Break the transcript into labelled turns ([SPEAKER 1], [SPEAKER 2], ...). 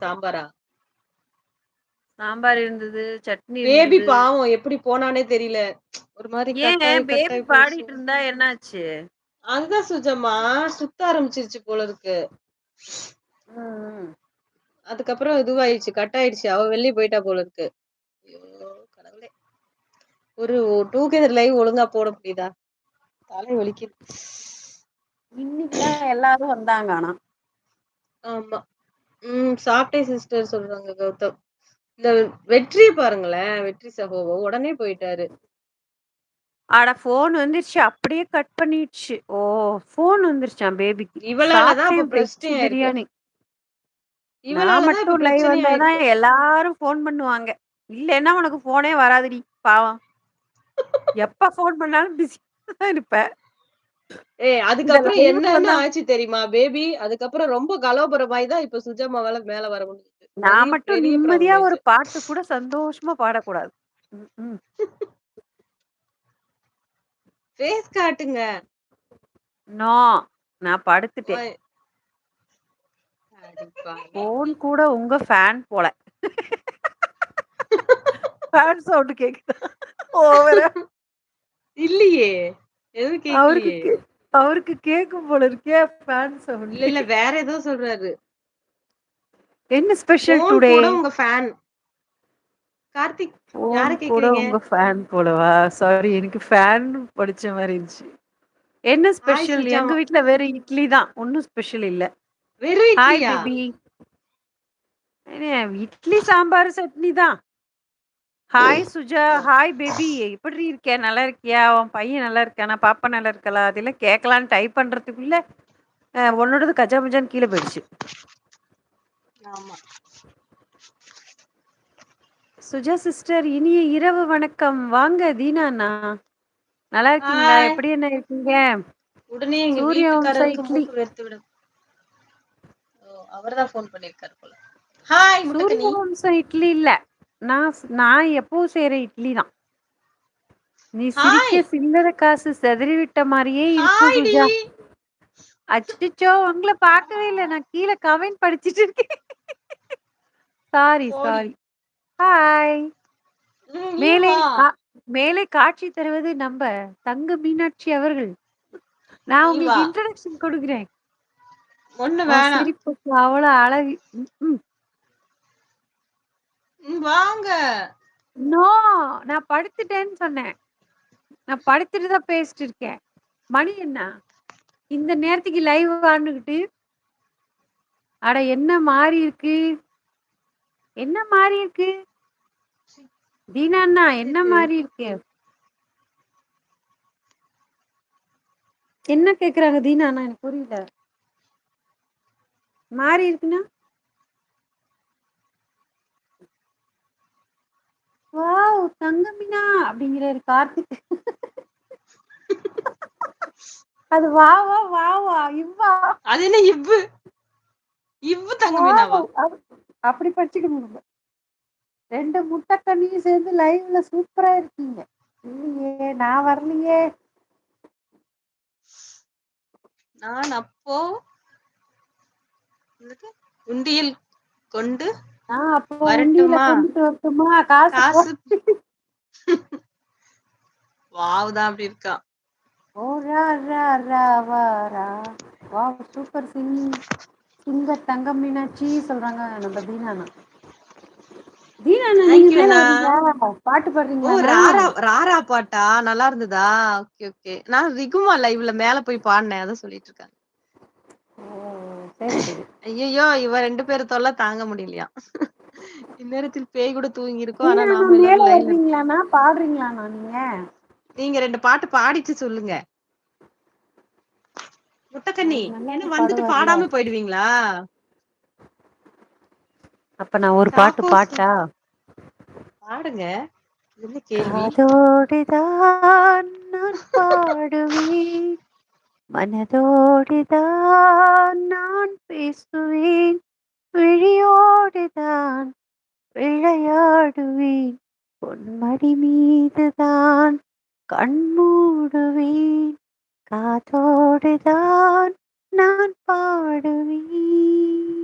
[SPEAKER 1] சாம்பாரா?
[SPEAKER 2] சாம்பார் இருந்தது, சட்னி
[SPEAKER 1] பேபி. பாவம் எப்படி போனான்னே தெரியல. ஒரு
[SPEAKER 2] ஏங்க
[SPEAKER 1] கட்டாயி
[SPEAKER 2] பேபி பாடிட்டு. இருந்தா என்னாச்சு?
[SPEAKER 1] அதுதான் சுஜம்மா, சுத்த ஆரம்பிச்சிருச்சு போல இருக்கு. அதுக்கப்புறம் இதுவாயிடுச்சு. கட் ஆயிடுச்சு. அவ வெளிய போயிட்டா போல இருக்கு. கடவுளே! ஒரு டூகெதர் லைவ் ஒழுங்கா போட முடியுதா? தலை வலிக்குது.
[SPEAKER 2] இன்னைக்கு எல்லாரும் வந்தாங்க ஆனா.
[SPEAKER 1] ஆமா. ம். சாப்பிட்டேன் சிஸ்டர் சொல்றாங்க கௌதம். இந்த வெற்றிய பாருங்களேன். வெற்றி சகோவ உடனே போயிட்டாரு.
[SPEAKER 2] அட ஃபோன் வந்துருச்சு. அப்படியே கட் பண்ணிடுச்சு. ஓ! ஃபோன் வந்துருச்சாம் பேபிக்கு.
[SPEAKER 1] இவளால தான் அப்ப
[SPEAKER 2] சாப்பிட்டேன் வெஜ். பிரியாணி.
[SPEAKER 1] இவளால
[SPEAKER 2] நான்
[SPEAKER 1] தான் இப்ப
[SPEAKER 2] மட்டும் லைவ் வந்தா தான். எல்லாரும் ஃபோன் பண்ணுவாங்க. இல்லன்னா உனக்கு ஃபோனே வராதுடி பாவம். எப்ப ஃபோன் பண்ணாலும் பிஸியா தான் இருப்ப.
[SPEAKER 1] ஏய்
[SPEAKER 2] இந்த
[SPEAKER 1] அதுக்கப்புறம் என்னன்னு ஆச்சு தெரியுமா? பேபி அதுக்கப்புறம் ரொம்ப கலோபரமாயி தான் இப்ப சுஜம்மாவால மேல வர முடியுது.
[SPEAKER 2] நான் மட்டும் நிம்மதியா ஒரு. பாட்டு கூட சந்தோஷமா பாடக்கூடாது.
[SPEAKER 1] ஃபேஸ் காட்டுங்க.
[SPEAKER 2] நோ. நான் படுத்துட்டேன். ஃபோன் கூட உங்க ஃபேன் போல. ஃபேன் சவுண்ட் கேக்குதா? ஓவரா.
[SPEAKER 1] இல்லையே. எதுவும்
[SPEAKER 2] அவருக்கு
[SPEAKER 1] கேட்கலையே.
[SPEAKER 2] கே அவருக்கு கேக்கும் போல இருக்கே ஃபேன்
[SPEAKER 1] இல்ல,
[SPEAKER 2] சவுண்ட்.
[SPEAKER 1] இல்ல வேற ஏதோ சொல்றாரு.
[SPEAKER 2] என்ன ஸ்பெஷல் டுடே?
[SPEAKER 1] உங்க ஃபேன். கார்த்திக் யார கேட்கிறீங்க?
[SPEAKER 2] உங்க ஃபேன் போலவா? சாரி எனக்கு ஃபேன் படிச்ச மாரி இருந்துச்சு. என்ன ஸ்பெஷல்? எங்க. வீட்ல வெறும் இட்லி தான். ஒண்ணும் ஸ்பெஷல் இல்ல.
[SPEAKER 1] வெறும் இட்லியா?
[SPEAKER 2] இட்லி, சாம்பார், சட்னி தான். ஹாய் சுஜா. Hi baby. எப்படி இருக்க? நல்லா இருக்கியா? உன் பையன் நல்லா இருக்கானா? பாப்பா நல்லா இருக்காளா? அதெல்லாம் கேட்கலான்னு டைப் பண்றதுக்குள்ள உன்னோடது கஜாமுஜான்னு கீழ போயிடுச்சு.
[SPEAKER 1] ஆமா.
[SPEAKER 2] சுஜா சிஸ்டர் இனிய இரவு வணக்கம். வாங்க தீனா அண்ணா. நல்லா இருக்கீங்களா? எப்படி அண்ணா இருக்கீங்க?
[SPEAKER 1] உடனே எங்க
[SPEAKER 2] சூரிய வம்ச இட்லி.
[SPEAKER 1] மூக்கு வேர்த்து விடும். ஓ! அவர்தான் ஃபோன் பண்ணியிருக்காரு போல. ஹாய்
[SPEAKER 2] சூரிய
[SPEAKER 1] முட்டக்கனி.
[SPEAKER 2] வம்சம் இட்லி இல்ல. நான் ஸ் நான் எப்பவும் செய்ற இட்லி தான். நீ சிரிக்க
[SPEAKER 1] ஹாய்.
[SPEAKER 2] சில்லற காசு சிதறிவிட்ட மாரியே இருக்கு
[SPEAKER 1] ஹாய்டி.
[SPEAKER 2] சுஜா. அச்சச்சோ! உங்கள பார்க்கவே இல்ல. நான் கீழ கமெண்ட் படிச்சுட்டு இருக்கேன். சாரி,
[SPEAKER 1] போடி.
[SPEAKER 2] சாரி. ஹாய்.
[SPEAKER 1] ம்
[SPEAKER 2] மேலே. கா மேலே காட்சி தருவது நம்ப தங்க மீனாட்சி அவர்கள். நான்
[SPEAKER 1] நீ
[SPEAKER 2] உங்களுக்கு. இன்ட்ரோடக்ஷன் கொடுக்கிறேன்.
[SPEAKER 1] ஒண்ணு
[SPEAKER 2] உன்
[SPEAKER 1] வேணாம்.
[SPEAKER 2] சிரிப்புக்கு அவ்வளோ அழகு. ம்ஹ்ம்.
[SPEAKER 1] வாங்க.
[SPEAKER 2] நோ! நான் படுத்துட்டேன்னு சொன்னேன். நான் படுத்துட்டு தான் பேசிட்டு இருக்கேன். மணி என்ன? இந்த நேரத்துக்கு லைவ் வான்னுகிட்டு. அட என்ன மாறி இருக்கு? என்ன மாறி இருக்கு? தீனா என்ன. மாறி இருக்கு? என்ன கேட்குறாங்க தீனா? எனக்கு புரியல. மாறி இருக்குன்னா? வாவ்! தங்க மீனா அப்படிங்கிறாரு கார்த்திக். அது வாவா, வாவா, இவ்வா.
[SPEAKER 1] அது என்ன இவ்வு? இவ்வு தங்க மீனாவா?
[SPEAKER 2] வாவ்! அப் அப்படி படிச்சுக்கணும் நம்ம. 2 முட்டை கண்ணியும் சேர்ந்து லைவ்ல சூப்பரா இருக்கீங்க. இல்லையே! நான் வரலையே!
[SPEAKER 1] நான் அப்போ? உண்டியல் கொண்டு
[SPEAKER 2] நான் அப்போ
[SPEAKER 1] வரட்டுமா?
[SPEAKER 2] கொண்டுட்டு வரட்டுமா? காசு
[SPEAKER 1] அப்படி இருக்கான்.
[SPEAKER 2] ஓ ரா ரா ரா வா ரா. வாவ்! Super singing. சிங்கர் தங்க மீனாட்சி சொல்றாங்க நம்ம தீனா அண்ணா. தீனா அண்ணா நீங்க
[SPEAKER 1] தேங்க் யூ
[SPEAKER 2] மேல
[SPEAKER 1] அண்ணா.
[SPEAKER 2] வரீங்களா? பாட்டு
[SPEAKER 1] ராரா பாட்டா? நல்லா இருந்ததா? Okay, okay. நான் ரிகுமா லைவ்ல மேல போய் பாடுனேன். அதான் சொல்லிட்டு இருக்காங்க. ஐயய்யோ! இவ 2 பேரு தொல்ல தாங்க முடியலையாம். இந்நேரத்தில் பேய் கூட ஆனா நாம லைவ்ல இருக்கோம்.
[SPEAKER 2] வர்றீங்களாண்ணா? பாடுறீங்களாண்ணா நீங்க?
[SPEAKER 1] நீங்க 2 பாட்டு பாடிட்டு சொல்லுங்க. முட்டக்கண்ணி, என்ன வந்துட்டு. பாடாம போயிடுவீங்களா?
[SPEAKER 2] அப்ப நான் ஒரு பாட்டு பாடட்டா?
[SPEAKER 1] பாடுங்க.
[SPEAKER 2] நான் பாடுவேன். மனதோடுதான் நான் பேசுவேன். விழியோடுதான் விளையாடுவேன். பொன்மடி மீதுதான் கண்மூடுவேன் காதோடுதான் நான் பாடுவேன்.